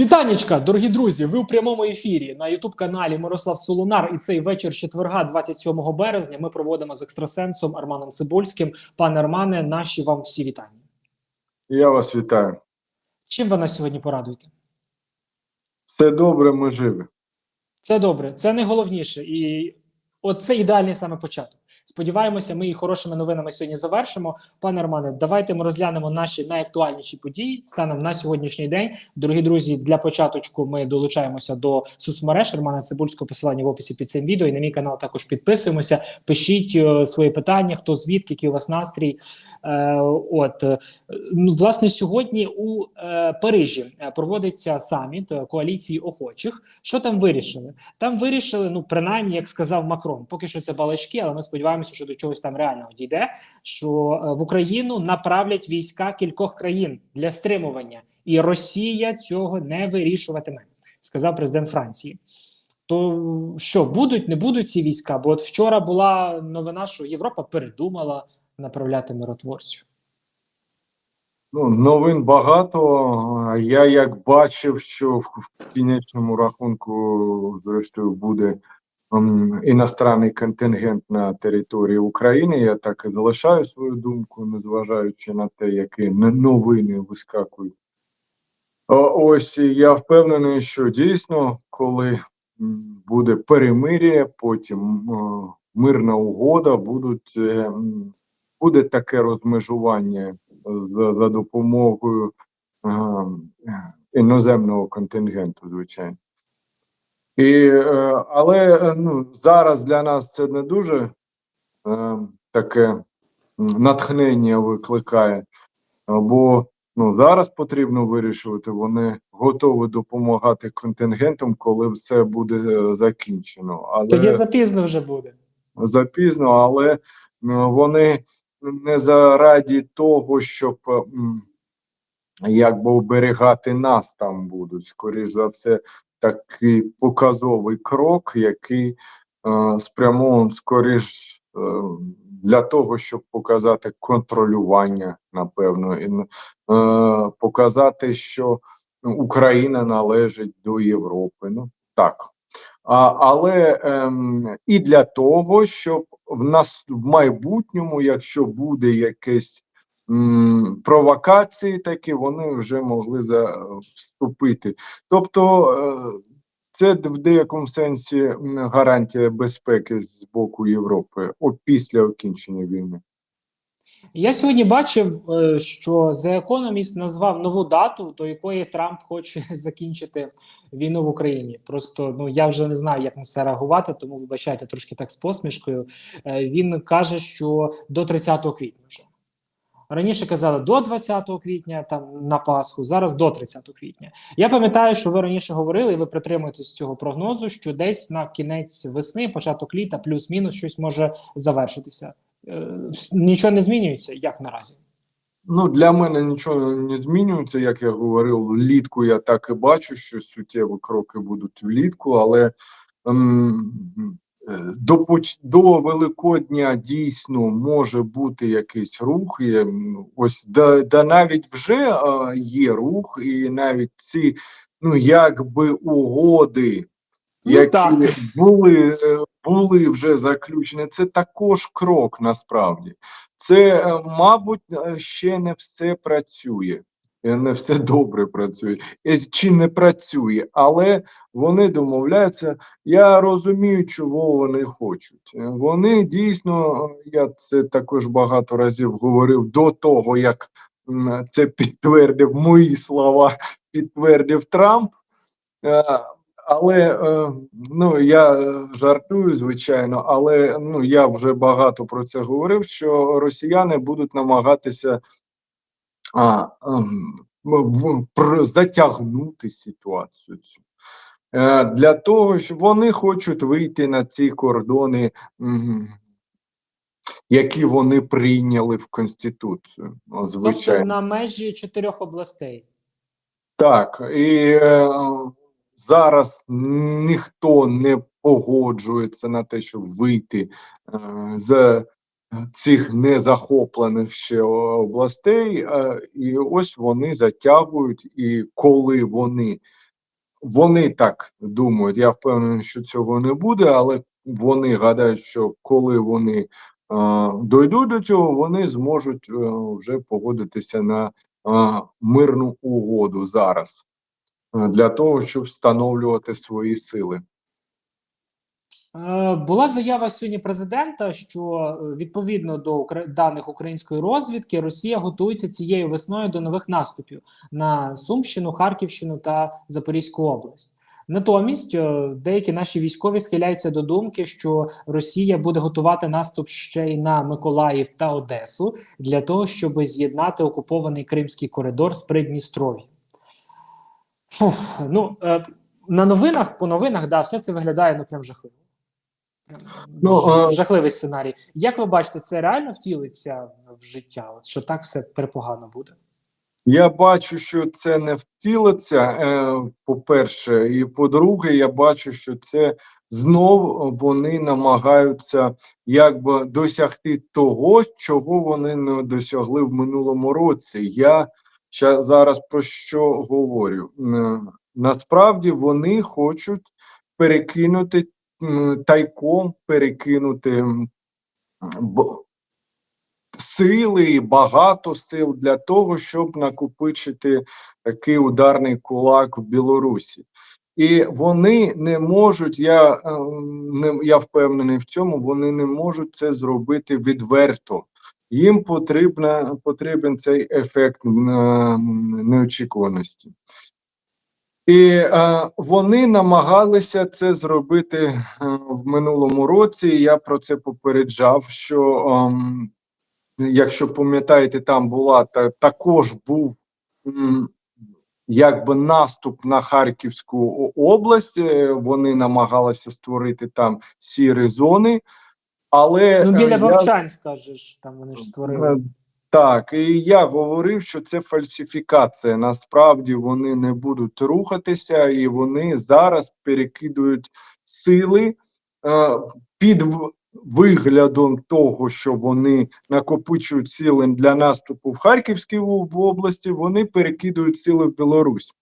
Вітанечка, дорогі друзі! Ви у прямому ефірі на Ютуб каналі Мирослав Солунар. І цей вечір четверга, 27 березня, ми проводимо з екстрасенсом Арманом Цибульським. Пане Армане, наші вам всі вітання. Я вас вітаю. Чим ви нас сьогодні порадуєте? Все добре, ми живі. Це добре, це найголовніше. І от це ідеальний саме початок. Сподіваємося, ми і хорошими новинами сьогодні завершимо. Пане Романе, давайте ми розглянемо наші найактуальніші події станом на сьогоднішній день. Дорогі друзі, для початочку ми долучаємося до соцмереж Романа Цибульського посилання в описі під цим відео. І на мій канал також підписуємося. Пишіть е, свої питання, хто звідки, який у вас настрій. Е, от е, ну, власне, сьогодні у е, Парижі е, проводиться саміт коаліції охочих. Що там вирішили? Там вирішили, ну принаймні, як сказав Макрон, поки що це балачки, але ми сподіваємося, що до чогось там реального дійде. Що е, в Україну направлять війська кількох країн для стримування, і Росія цього не вирішуватиме, сказав президент Франції. То що будуть, не будуть ці війська? Бо от вчора була новина, що Європа передумала направляти миротворців. Ну, новин багато. Я як бачив, що в кінечному рахунку, зрештою, буде іностранний контингент на території України. Я так і залишаю свою думку, незважаючи на те, які новини вискакують. Ось я впевнений, що дійсно, коли буде перемир'я, потім мирна угода, будуть, е, буде таке розмежування за, за допомогою е, е, іноземного контингенту, звичайно. І, е, але е, ну, зараз для нас це не дуже е, таке натхнення викликає, бо ну, зараз потрібно вирішувати, вони готові допомагати контингентам, коли все буде е, закінчено. Але Тоді запізно вже буде. запізно, але ну, вони не заради того, щоб якби оберігати нас там будуть. Скоріш за все, такий показовий крок, який е, спрямований скоріш е, для того, щоб показати контролювання, напевно, і е, показати, що Україна належить до Європи. Ну так. А, але ем, і для того, щоб в нас в майбутньому, якщо буде якесь провокації, такі вони вже могли за, вступити. Тобто е, це в деякому сенсі гарантія безпеки з боку Європи о, після окінчення війни. Я сьогодні бачив, е, що The Economist назвав нову дату, до якої Трамп хоче закінчити війну в Україні. Просто ну я вже не знаю, як на це реагувати, тому вибачайте трошки так з посмішкою. Е, Він каже, що до 30 квітня вже. Раніше казали до 20 квітня, там на Пасху, зараз до 30 квітня. Я пам'ятаю, що ви раніше говорили, і ви притримуєтесь цього прогнозу, що десь на кінець весни, початок літа, плюс-мінус щось може завершитися. Е, Нічого не змінюється, як наразі. Ну, для мене нічого не змінюється, як я говорив, влітку я так і бачу, що суттєві кроки будуть влітку, але ем, до, поч- до Великодня дійсно може бути якийсь рух. І, ось да, да навіть вже е, є рух, і навіть ці ну якби угоди, Ну, які так. були, е, були вже заключені, це також крок насправді. Це, е, мабуть, е, ще не все працює, е, не все добре працює, чи не працює, але вони домовляються. Я розумію, чого вони хочуть. Вони дійсно, я це також багато разів говорив до того, як це підтвердив мої слова, підтвердив Трамп. Е, Але е, ну я е, жартую, звичайно, але ну я вже багато про це говорив. Що росіяни будуть намагатися а, ем, затягнути ситуацію цю е, для того, щоб вони хочуть вийти на ці кордони, які вони прийняли в Конституцію. Ну, Звичайно. Тобто на межі чотирьох областей. Так, і е, зараз ніхто не погоджується на те, щоб вийти е, з цих незахоплених ще областей, е, і ось вони затягують, і коли вони вони так думають. Я впевнений, що цього не буде, але вони гадають, що коли вони е, дойдуть до цього, вони зможуть е, вже погодитися на мирну угоду зараз для того, щоб встановлювати свої сили. Е, Була заява сьогодні президента, що е, відповідно до даних української розвідки Росія готується цією весною до нових наступів на Сумщину, Харківщину та Запорізьку область. Натомість е, деякі наші військові схиляються до думки, що Росія буде готувати наступ ще й на Миколаїв та Одесу для того, щоб з'єднати окупований Кримський коридор з Придністров'ям. Ну на новинах, по новинах, да, все це виглядає ну прям жахливо. Ну, е, жахливий сценарій. Як ви бачите, це реально втілиться в життя? От що так все перепогано буде? Я бачу, що це не втілиться, е, по-перше, і по-друге, я бачу, що це знов вони намагаються якби досягти того, чого вони не досягли в минулому році. Я зараз про що говорю? Насправді вони хочуть перекинути тайком, перекинути сили багато сил для того, щоб накопичити такий ударний кулак в Білорусі. І вони не можуть, я, е, я впевнений в цьому, вони не можуть це зробити відверто. Їм потрібна, потрібен цей ефект е, неочікуваності. І е, вони намагалися це зробити е, в минулому році. і Я про це попереджав, що ем, якщо пам'ятаєте, там була та також був якби наступ на Харківську область. е, Вони намагалися створити там сірі зони, але Ну, е, біля я- Вовчанська же ж там вони ж Е, створили. Так, і я говорив, що це фальсифікація. Насправді вони не будуть рухатися, і вони зараз перекидують сили е, під виглядом того, що вони накопичують сили для наступу в Харківській області. Вони перекидують сили в Білорусь.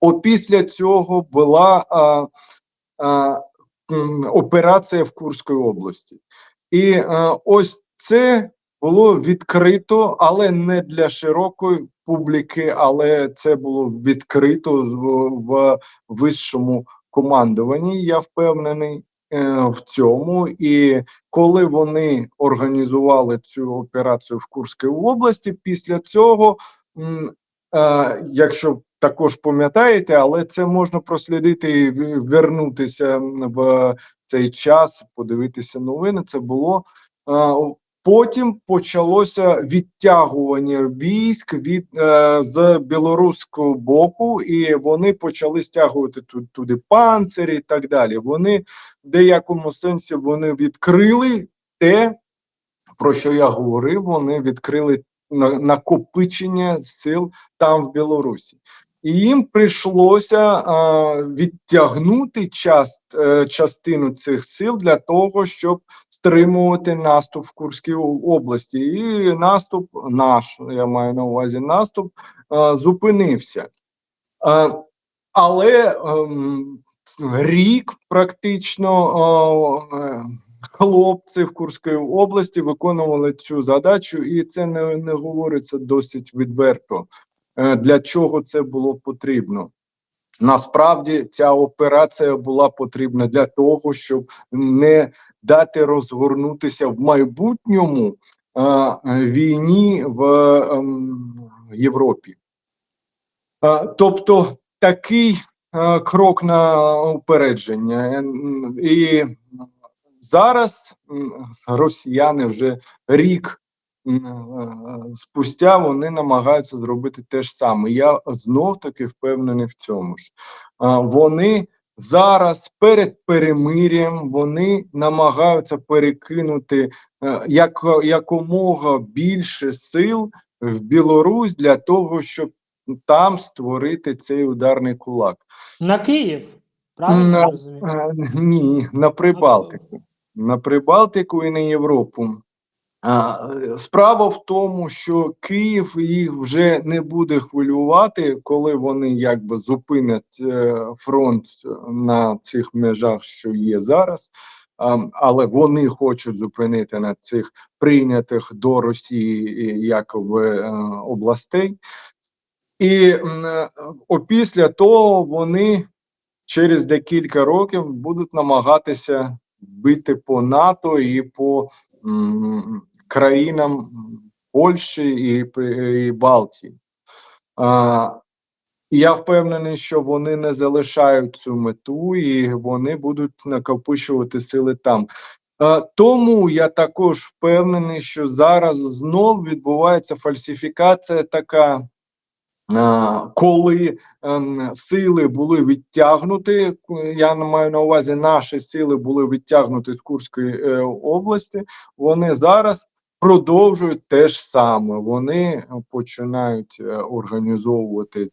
Опісля цього була а, а, операція в Курській області. І е, ось це було відкрито, але не для широкої публіки, але це було відкрито в, вищому командуванні. Я впевнений е, в цьому. І коли вони організували цю операцію в Курській області, після цього, е, якщо також пам'ятаєте, але це можна прослідити і вернутися в цей час, подивитися новини. Це було. Потім почалося відтягування військ від е, з білоруського боку, і вони почали стягувати ту- туди панцирі і так далі. Вони в деякому сенсі вони відкрили те, про що я говорив. Вони відкрили накопичення сил там в Білорусі. І їм прийшлося відтягнути част, е, частину цих сил для того, щоб стримувати наступ в Курській області. І наступ наш, я маю на увазі наступ, зупинився. Але ем, рік практично е, хлопці в Курській області виконували цю задачу, і це не, не говориться досить відверто. Е, Для чого це було потрібно? Насправді ця операція була потрібна для того, щоб не дати розгорнутися в майбутньому е, війні в ем, Європі. Е, тобто такий крок на упередження. І зараз росіяни вже рік спустя вони намагаються зробити те ж саме. Я знов таки впевнений в цьому ж. Е, Вони зараз перед перемир'ям вони намагаються перекинути е, як, якомога більше сил в Білорусь для того, щоб там створити цей ударний кулак. На Київ. Правильно На- розумію? Е, Ні, на Прибалтику. На Прибалтику і на Європу. Е, Справа в тому, що Київ їх вже не буде хвилювати, коли вони якби зупинять е, фронт на цих межах, що є зараз. Але вони хочуть зупинити на цих прийнятих до Росії е, якоби е, областей. І е, опісля того вони через декілька років будуть намагатися бити по НАТО і по країнам Польщі і, і Балтії. А, я впевнений, що вони не залишають цю мету і вони будуть накопичувати сили там. Тому я також впевнений, що зараз знов відбувається фальсифікація така, коли ем, сили були відтягнуті. Я маю на увазі, наші сили були відтягнуті з Курської е, області. Вони зараз продовжують те ж саме. Вони починають е, організовувати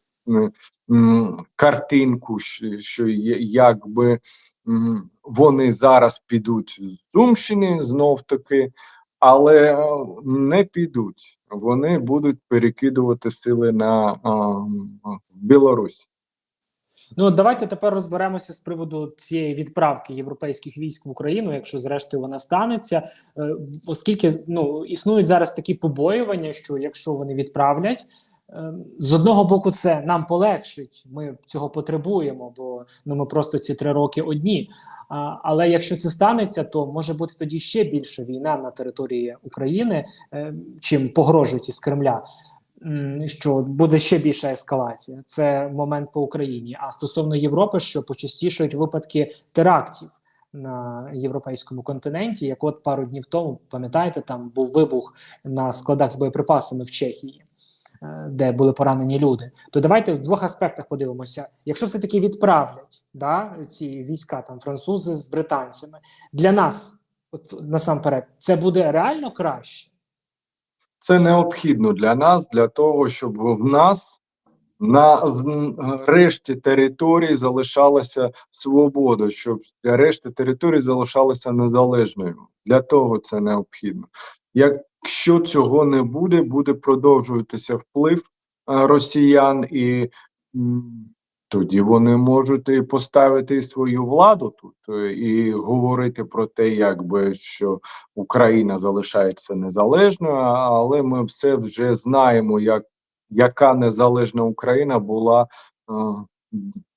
картинку, що, якби вони зараз підуть з Сумщини знов таки, але е, не підуть. Вони будуть перекидувати сили на а, Білорусь. Ну, давайте тепер розберемося з приводу цієї відправки європейських військ в Україну, якщо зрештою вона станеться, Е, оскільки ну існують зараз такі побоювання, що якщо вони відправлять. е, З одного боку, це нам полегшить, ми цього потребуємо, бо ну ми просто ці три роки одні. А, але якщо це станеться, то може бути тоді ще більша війна на території України, е, чим погрожують із Кремля що буде ще більша ескалація. Це момент по Україні. А стосовно Європи, що почастішують випадки терактів на європейському континенті, як от пару днів тому, пам'ятаєте, там був вибух на складах з боєприпасами в Чехії. е, Де були поранені люди, то давайте в двох аспектах подивимося. Якщо все таки відправлять да, ці війська, там французи з британцями, для нас, от насамперед, це буде реально краще. Це необхідно для нас, для того, щоб в нас на з- решті території залишалася свобода, щоб решта території залишалася незалежною. Для того це необхідно. Якщо цього не буде, буде продовжуватися вплив е, росіян, і тоді вони можуть і поставити свою владу тут е, і говорити про те, якби що Україна залишається незалежною, але ми все вже знаємо, як яка незалежна Україна була е,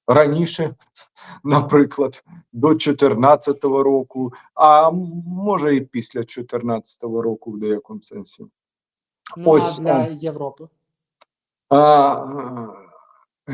раніше, наприклад, до 2014 року, а може і після 2014 року в деякому сенсі. Ну Ось, а для е. Європи. А,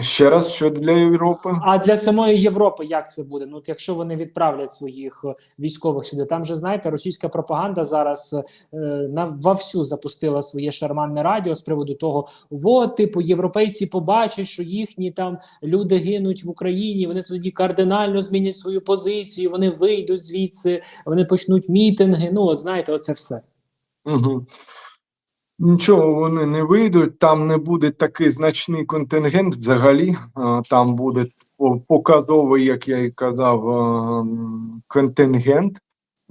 ще раз, що для Європи? А для самої Європи як це буде? Ну, от якщо вони відправлять своїх е, військових сюди, там же знаєте, російська пропаганда зараз е, на вовсю запустила своє шарманне радіо з приводу того, от, типу, європейці побачать, що їхні там люди гинуть в Україні. Вони тоді кардинально змінять свою позицію. Вони вийдуть звідси, вони почнуть мітинги. Ну, от знаєте, оце все. Угу. Нічого вони не вийдуть, там не буде такий значний контингент взагалі. Там буде показовий, як я і казав, контингент,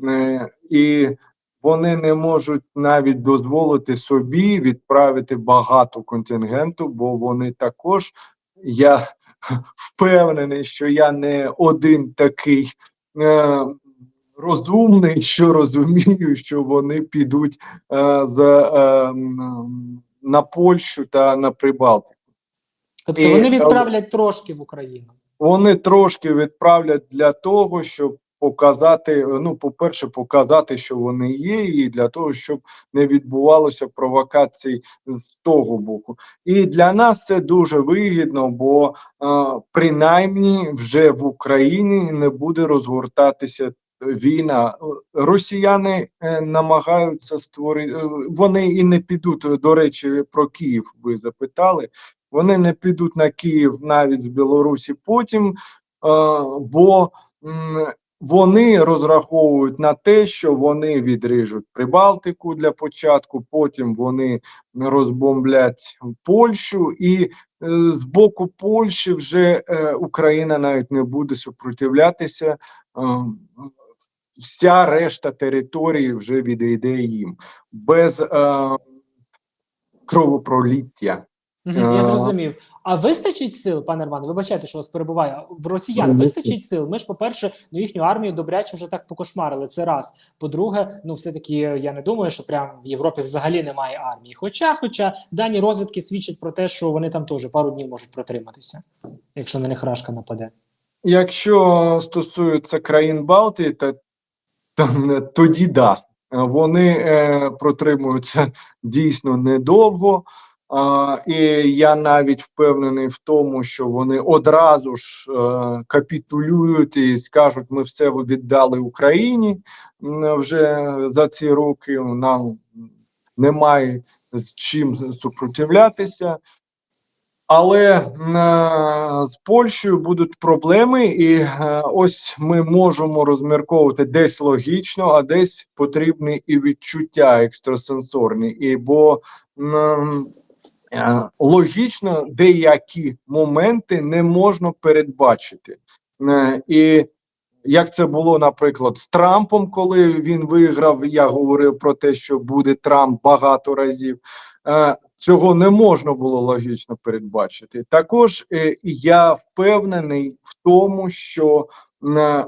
Е, і вони не можуть навіть дозволити собі відправити багато контингенту, бо вони також, я впевнений, що я не один такий. Розумний, що розумію, що вони підуть е, з, е, на Польщу та на Прибалтику. Тобто І, вони е, відправлять трошки в Україну. Вони трошки відправлять для того, щоб показати, ну, по-перше, показати, що вони є, і для того, щоб не відбувалося провокацій з того боку. І для нас це дуже вигідно, бо е, принаймні вже в Україні не буде розгортатися війна. Росіяни е, намагаються створити, е, вони і не підуть, до речі, про Київ ви запитали. Вони не підуть на Київ навіть з Білорусі потім, е, бо вони розраховують на те, що вони відріжуть Прибалтику для початку, потім вони розбомблять Польщу, і з боку Польщі вже Україна навіть не буде супротивлятися. Е, вся решта території вже відійде їм без е, кровопролиття. Мгм, Я зрозумів. А вистачить сил, пане Романе, вибачайте, що вас перебуваю. В росіян вистачить сил. Ми ж, по-перше, ну їхню армію добряче вже так покошмарили. Це раз. По-друге, ну все-таки я не думаю, що прям в Європі взагалі немає армії. Хоча, хоча дані розвідки свідчать про те, що вони там теж пару днів можуть протриматися, якщо на них рашка нападе. Якщо стосується країн Балтії, то тоді да. Вони е, протримуються дійсно недовго. А, і я навіть впевнений в тому, що вони одразу ж е, капітулюють і скажуть, ми все віддали Україні вже за ці роки. Нам немає з чим супротивлятися. Але е, з Польщею будуть проблеми, і е, ось ми можемо розмірковувати десь логічно, а десь потрібні і відчуття екстрасенсорні. І бо е, логічно деякі моменти не можна передбачити. І як це було, наприклад, з Трампом, коли він виграв, я говорив про те, що буде Трамп багато разів. Цього не можна було логічно передбачити. Також е, я впевнений в тому, що е,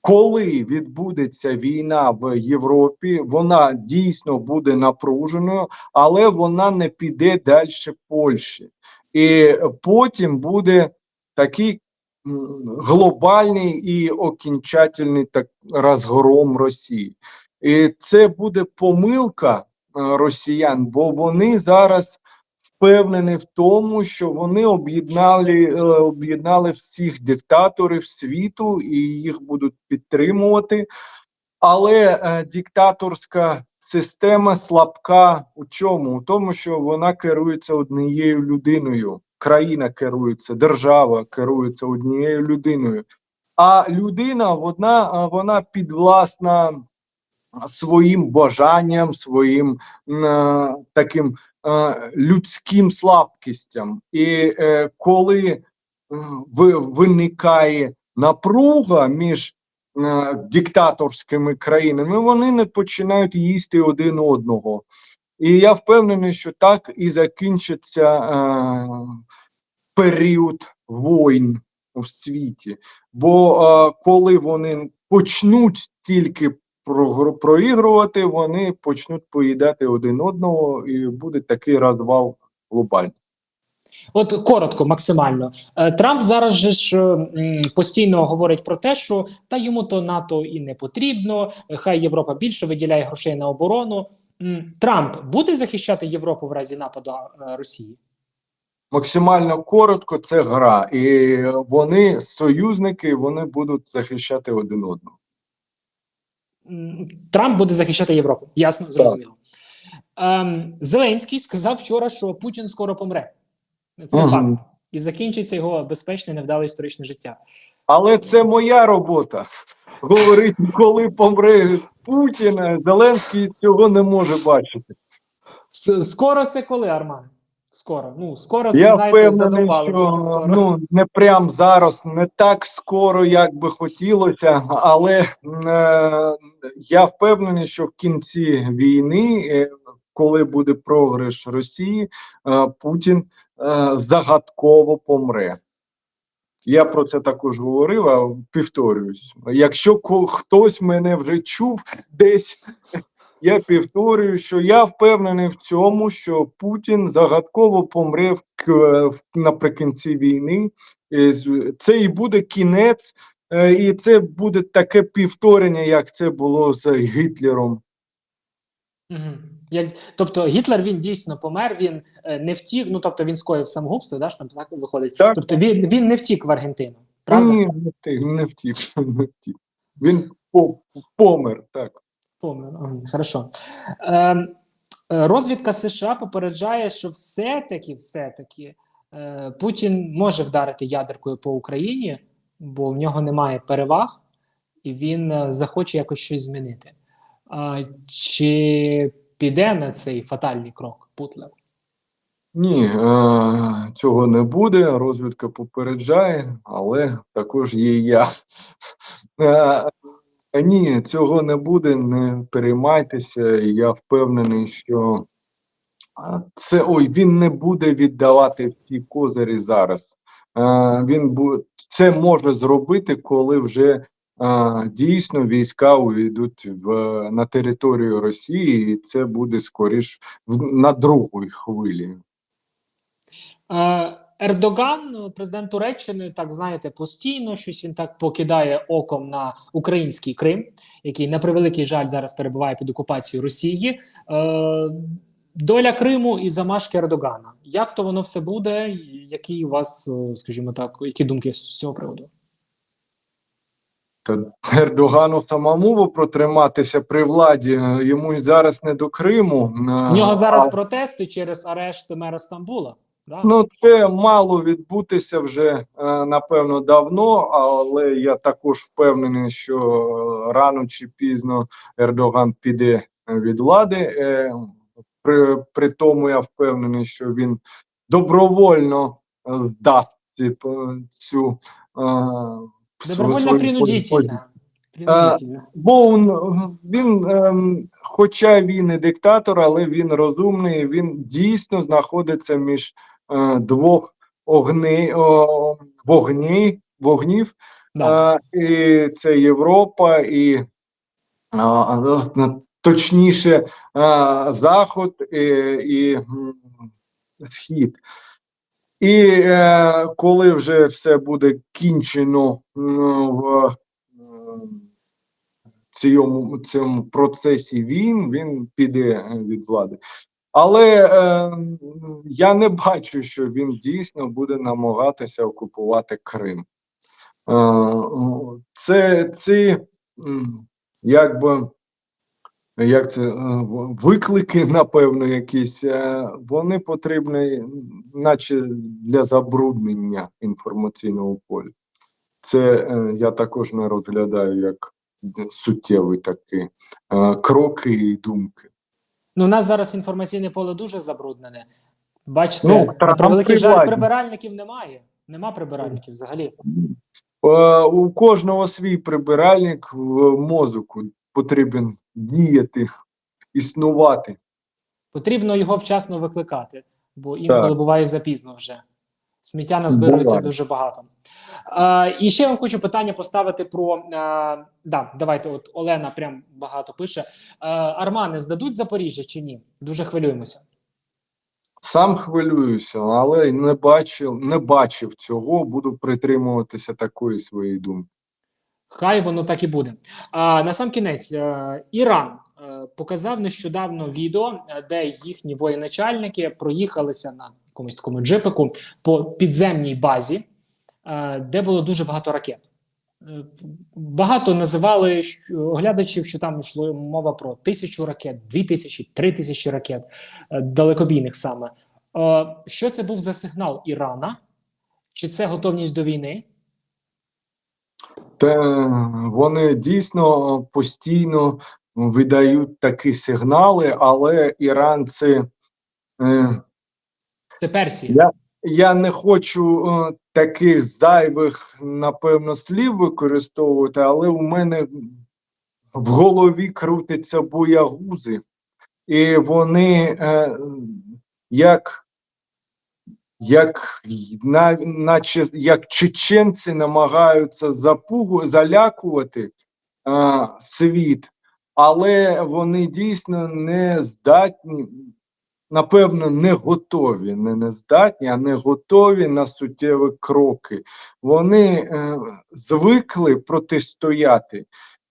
коли відбудеться війна в Європі, вона дійсно буде напруженою, але вона не піде далі Польщі, і потім буде такий глобальний і окінчательний так розгром Росії. І це буде помилка росіян, бо вони зараз впевнені в тому, що вони об'єднали е, об'єднали всіх диктаторів світу і їх будуть підтримувати. Але е, диктаторська система слабка у чому? У тому, що вона керується однією людиною. Країна керується, держава керується однією людиною. А людина вона, е, вона підвласна своїм бажанням, своїм е, таким е, людським слабкістям. І е, коли ви, виникає напруга між е, диктаторськими країнами, вони не починають їсти один одного. І я впевнений, що так і закінчиться е, період воїн у світі. Бо е, коли вони почнуть тільки проігрувати, вони почнуть поїдати один одного, і буде такий розвал глобальний. От коротко, максимально. Е, Трамп зараз же ж постійно говорить про те, що та йому то НАТО і не потрібно. е, Хай Європа більше виділяє грошей на оборону. Трамп буде захищати Європу в разі нападу е, Росії? Максимально коротко це гра, і вони союзники, вони будуть захищати один одного. Трамп буде захищати Європу. Ясно, зрозуміло. Ем, Зеленський сказав вчора, що Путін скоро помре. Це Мгм. факт. І закінчиться його безпечне, невдале історичне життя. Але це моя робота. Говорить, коли помре Путін, Зеленський цього не може бачити. Скоро це коли, Арман? Скоро. Ну, скоро це, Я знаєте, впевнений, це що скоро. ну не прям зараз, не так скоро, як би хотілося, але е, я впевнений, що в кінці війни, е, коли буде програш Росії, е, Путін е, загадково помре. Я про це також говорив, а повторююсь. Якщо хтось мене вже чув десь, я повторюю, що я впевнений в цьому, що Путін загадково помре в, в- наприкінці війни. Це і буде кінець, е, і це буде таке повторення, як це було з Гітлером. Як, тобто Гітлер він дійсно помер, він е, не втік, ну тобто він скоїв самогубство, да, ж там так виходить. Так. Тобто він, він не втік в Аргентину, правда? Ні, не втік, не втік. Він помер, так. Хорошо. Ем, розвідка США попереджає, що все-таки, все-таки е, Путін може вдарити ядеркою по Україні, бо в нього немає переваг, і він е, захоче якось щось змінити. Чи піде на цей фатальний крок Путлер? Ні, е, цього не буде. Розвідка попереджає, але також є я. Ні, цього не буде, не переймайтеся. Я впевнений, що це ой, він не буде віддавати ті козирі зараз. Він це може зробити, коли вже дійсно війська увійдуть в на територію Росії, і це буде скоріш на другій хвилі. Ердоган, президент Туреччини, так знаєте, постійно щось він так покидає оком на український Крим, який на превеликий жаль зараз перебуває під окупацією Росії. Е, доля Криму і замашки Ердогана. Як то воно все буде? Які у вас, е, скажімо так, які думки з цього приводу? Ердогану самому протриматися при владі. е, Йому зараз не до Криму. е, У нього зараз а- протести через арешт мера Стамбула. Ну, це мало відбутися вже е, напевно давно, але я також впевнений, що е, рано чи пізно Ердоган піде е, від влади. При, при тому я впевнений, що він добровольно здасть цю Добровольно принудительно. Бо він, він ем, хоча він і диктатор, але він розумний, він дійсно знаходиться між двох огни, вогні, вогнів. Да. Е, і це Європа, і е, точніше е, Заход і, і Схід. І е, коли вже все буде кінчено в цьому, цьому процесі він, він піде е, від влади. Але е, я не бачу, що він дійсно буде намагатися окупувати Крим. Е, це ці якби як це е, виклики, напевно, якісь, е, вони потрібні, наче для забруднення інформаційного поля. Це е, я також не розглядаю як суттєві такі кроки і думки. Ну, у нас зараз інформаційне поле дуже забруднене. Бачите, Ну, на Трамп превеликий при жаль, владі. прибиральників немає. Нема прибиральників взагалі. Е, У кожного свій прибиральник в мозку потрібен діяти, існувати. Потрібно його вчасно викликати, бо інколи буває запізно вже. Сміття назбирується Буває. дуже багато. Е, і ще я вам хочу питання поставити про. Е, да, давайте, от Олена прям багато пише. Е, Армани здадуть Запоріжжя чи ні? Дуже хвилюємося. Сам хвилююся, але не бачив, не бачив цього, буду притримуватися такої своєї думки. Хай воно так і буде. А на сам кінець, е, Іран е, показав нещодавно відео, е, де їхні воєначальники проїхалися на якомусь такому джипику по підземній базі, де було дуже багато ракет. Е, Багато називали оглядачів, що там йшло мова про тисячу ракет, дві тисячі, три тисячі ракет, е, далекобійних саме. Е, Що це був за сигнал Ірана? Чи це готовність до війни? Та вони дійсно постійно видають такі сигнали, але Іран це е, Персія. Я- я не хочу е, таких зайвих, напевно, слів використовувати, але у мене в голові крутяться боягузи, і вони е, як, як, на, наче як чеченці намагаються запугу, залякувати е, світ, але вони дійсно не здатні напевно, не готові, не, не здатні, а не готові на суттєві кроки. Вони е, звикли протистояти.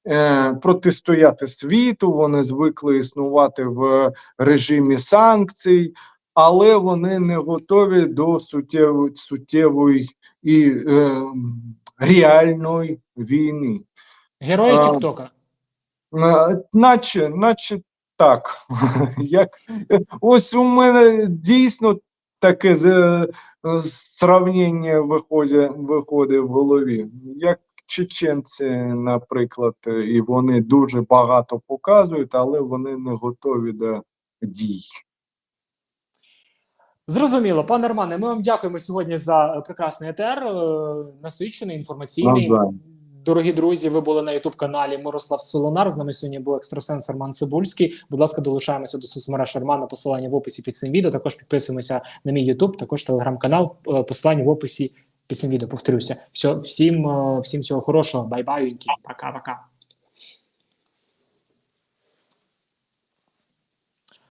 Е, протистояти світу, вони звикли існувати в режимі санкцій, але вони не готові до суттєвої, суттєвої і е, реальної війни. Герої Тіктока. Е, Наче, наче так. Як, ось у мене дійсно таке е, сравнення виходить, виходить в голові. Як чеченці, наприклад, е, і вони дуже багато показують, але вони не готові до дій. Зрозуміло, пане Романе, ми вам дякуємо сьогодні за е, прекрасний етер, е, насичений, інформаційний. Навзаєм. Дорогі друзі, ви були на Ютуб каналі Мирослав Солонар. З нами сьогодні був екстрасенс Роман Цибульський. Будь ласка, долучаємося до соцмереж Романа. Посилання в описі під цим відео. Також підписуємося на мій Ютуб, також телеграм-канал. е, Посилання в описі під цим відео. Повторюся. Все, всім, е, всім всього хорошого. Бай-бай, пока-пока.